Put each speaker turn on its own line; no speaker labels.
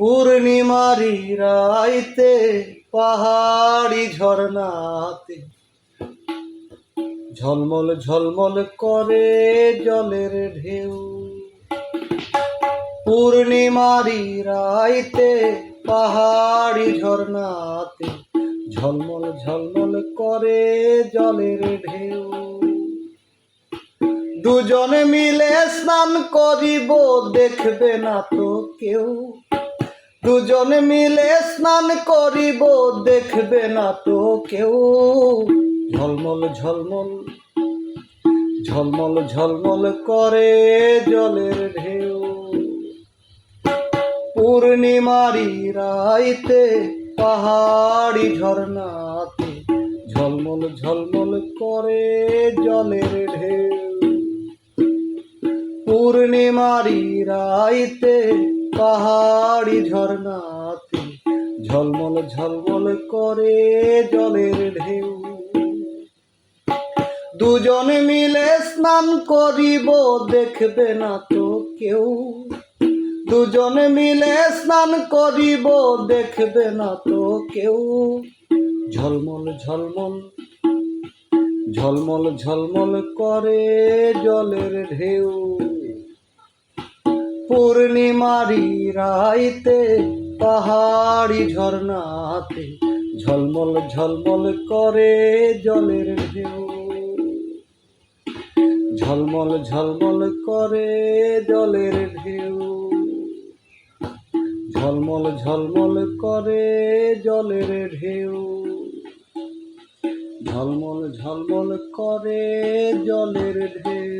পূর্ণিমারি রাইতে, পাহাড়ি ঝর্ণাতে। ঝলমল ঝলমল করে জলের ঢেউ। পূর্ণিমারি রাইতে, পাহাড়ি ঝর্ণাতে। ঝলমল ঝলমল করে জলের ঢেউ। দুজনে মিলে স্নান করিব, দেখবে না তো কেউ। দুজনে মিলে স্নান করিব, দেখবে না তো কেউ। ঝলমল ঝলমল ঝলমল ঝলমল করে জলের ঢেউ। পূর্ণিমারি রাইতে পাহাড়ি ঝর্ণাতে ঝলমল ঝলমল করে জলের ঢেউ। পূর্ণিমারি রাইতে পাহাড়ি ঝর্ণাতে ঝলমল ঝলমল করে জলের ঢেউ। দুজনে মিলে স্নান করিব, দেখবে না তো কেউ। দুজনে মিলে স্নান করিব, দেখবে না তো কেউ। ঝলমল ঝলমল ঝলমল ঝলমল করে জলের ঢেউ। পূর্ণিমারি রাইতে পাহাড়ি ঝর্ণাতে ঝলমল ঝলমল করে জলের ঢেউ। ঝলমল ঝলমল করে জলের ঢেউ। ঝলমল ঝলমল করে জলের ঢেউ। ঝলমল ঝলমল করে জলের ঢেউ।